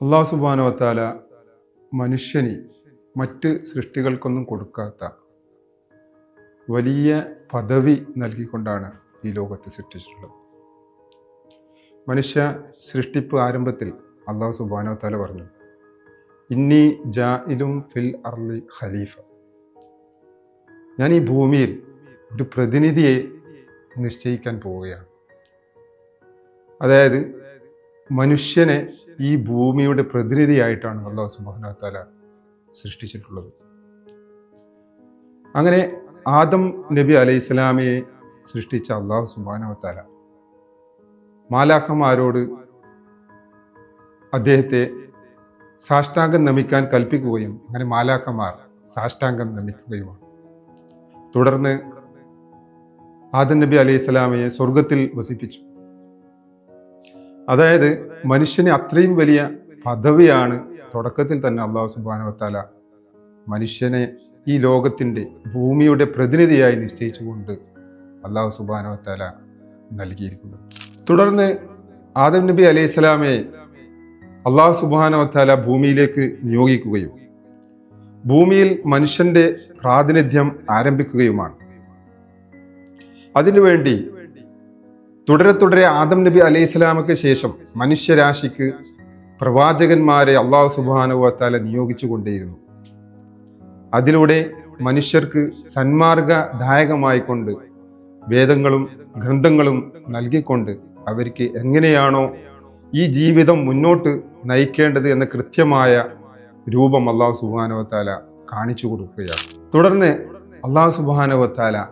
അള്ളാഹു സുബാനവത്താല മനുഷ്യന് മറ്റ് സൃഷ്ടികൾക്കൊന്നും കൊടുക്കാത്ത വലിയ പദവി നൽകിക്കൊണ്ടാണ് ഈ ലോകത്ത് സൃഷ്ടിച്ചിട്ടുള്ളത്. മനുഷ്യ സൃഷ്ടിപ്പ് ആരംഭത്തിൽ അള്ളാഹു സുബാനവത്താല പറഞ്ഞു ഇന്നി ജായിലും ഫിൽ അർലി ഖലീഫ. ഞാൻ ഈ ഭൂമിയിൽ ഒരു പ്രതിനിധിയെ നിശ്ചയിക്കാൻ പോവുകയാണ്. അതായത് മനുഷ്യനെ ഈ ഭൂമിയുടെ പ്രതിനിധിയായിട്ടാണ് അള്ളാഹു സുബാനത്താല സൃഷ്ടിച്ചിട്ടുള്ളത്. അങ്ങനെ ആദം നബി അലൈഹി സ്വലാമയെ സൃഷ്ടിച്ച അള്ളാഹു സുബാനവത്താല മാലാഖമാരോട് അദ്ദേഹത്തെ സാഷ്ടാംഗം നമിക്കാൻ കൽപ്പിക്കുകയും അങ്ങനെ മാലാഖമാർ സാഷ്ടാംഗം നമിക്കുകയുമാണ്. തുടർന്ന് ആദം നബി അലൈഹി സ്വലാമയെ സ്വർഗത്തിൽ വസിപ്പിച്ചു. അതായത് മനുഷ്യന് അത്രയും വലിയ പദവിയാണ് തുടക്കത്തിൽ തന്നെ അള്ളാഹു സുബാനവത്താല മനുഷ്യനെ ഈ ലോകത്തിന്റെ ഭൂമിയുടെ പ്രതിനിധിയായി നിശ്ചയിച്ചുകൊണ്ട് അള്ളാഹു സുബാനവത്താല നൽകിയിരിക്കുന്നത് തുടർന്ന് ആദം നബി അലൈഹി സ്വലാമയെ അള്ളാഹു സുബാനവത്താല ഭൂമിയിലേക്ക് നിയോഗിക്കുകയും ഭൂമിയിൽ മനുഷ്യന്റെ പ്രാതിനിധ്യം ആരംഭിക്കുകയുമാണ്. അതിനുവേണ്ടി തുടരെ തുടരെ ആദം നബി അലൈഹി സ്വലാമക്ക് ശേഷം മനുഷ്യരാശിക്ക് പ്രവാചകന്മാരെ അള്ളാഹു നിയോഗിച്ചു കൊണ്ടേയിരുന്നു അതിലൂടെ മനുഷ്യർക്ക് സന്മാർഗദായകമായിക്കൊണ്ട് വേദങ്ങളും ഗ്രന്ഥങ്ങളും നൽകിക്കൊണ്ട് അവർക്ക് എങ്ങനെയാണോ ഈ ജീവിതം മുന്നോട്ട് നയിക്കേണ്ടത് എന്ന കൃത്യമായ രൂപം അള്ളാഹു സുബാനുവത്താല കാണിച്ചു കൊടുക്കുകയാണ്. തുടർന്ന് അള്ളാഹു സുബാനുവത്താല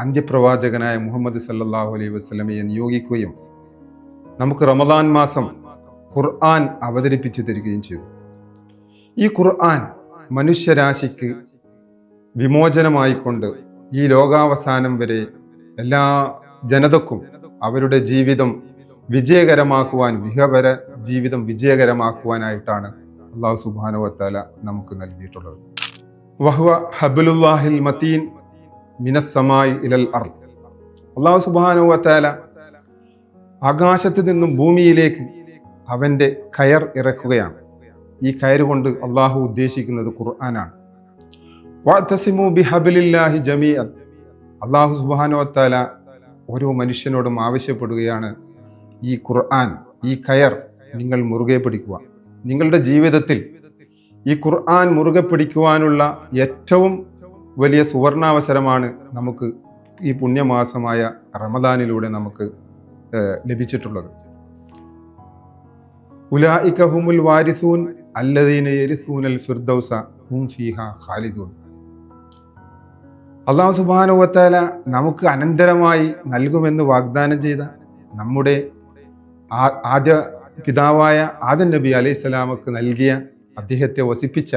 അന്ത്യപ്രവാചകനായ മുഹമ്മദ് സല്ലാഹു അലൈഹി വസ്ലമയെ നിയോഗിക്കുകയും നമുക്ക് റമദാൻ മാസം ഖുർആൻ അവതരിപ്പിച്ചു തരികയും ചെയ്തു. ഈ ഖുർആൻ മനുഷ്യരാശിക്ക് വിമോചനമായിക്കൊണ്ട് ഈ ലോകാവസാനം വരെ എല്ലാ ജനതക്കും അവരുടെ ജീവിതം വിജയകരമാക്കുവാൻ വിഹവര ജീവിതം വിജയകരമാക്കുവാനായിട്ടാണ് അള്ളാഹു സുബാനുവത്താല നമുക്ക് നൽകിയിട്ടുള്ളത്. വഹ്വ ഹബുലുല്ലാഹിൽ മത്തീൻ മിനസ്സമായി ഇലൽ അർ അള്ളാഹു സുബാനുവത്താല ആകാശത്ത് നിന്നും ഭൂമിയിലേക്ക് അവന്റെ കയർ ഇറക്കുകയാണ്. ഈ കയർ കൊണ്ട് അള്ളാഹു ഉദ്ദേശിക്കുന്നത് ഖുർആനാണ്. വാത്തസിമു ബി ഹബിലില്ലാഹി ജമീഅൻ. അള്ളാഹു സുബാനുവത്താല ഓരോ മനുഷ്യനോടും ആവശ്യപ്പെടുകയാണ് ഈ ഖുർആൻ ഈ കയർ നിങ്ങൾ മുറുകെ പിടിക്കുക. നിങ്ങളുടെ ജീവിതത്തിൽ ഈ ഖുർആൻ മുറുകെ പിടിക്കുവാനുള്ള ഏറ്റവും വലിയ സുവർണാവസരമാണ് നമുക്ക് ഈ പുണ്യമാസമായ റമദാനിലൂടെ നമുക്ക് ലഭിച്ചിട്ടുള്ളത്. ഉലാഇകഹുമുൽ വാരിസൂൻ അല്ലദീന യരിസൂനൽ ഫിർദൗസ ഹും ഫീഹ ഖാലിദൂൻ. അള്ളാഹു സുബാനുവത്താല നമുക്ക് അനന്തരമായി നൽകുമെന്ന് വാഗ്ദാനം ചെയ്ത നമ്മുടെ ആദ്യ പിതാവായ ആദൻ നബി അലൈഹി സ്വലാമക്ക് നൽകിയ അദ്ദേഹത്തെ വസിപ്പിച്ച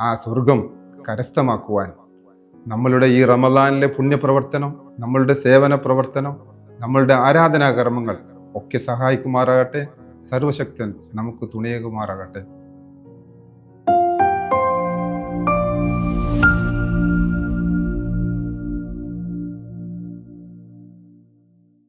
ആ സ്വർഗം കരസ്ഥമാക്കുവാൻ നമ്മളുടെ ഈ റമദാനിലെ പുണ്യപ്രവർത്തനം നമ്മളുടെ സേവന പ്രവർത്തനം നമ്മളുടെ ആരാധനാകർമ്മങ്ങൾ ഒക്കെ സഹായിക്കുമാറാകട്ടെ. സർവശക്തൻ നമുക്ക് തുണയേകുമാറാകട്ടെ.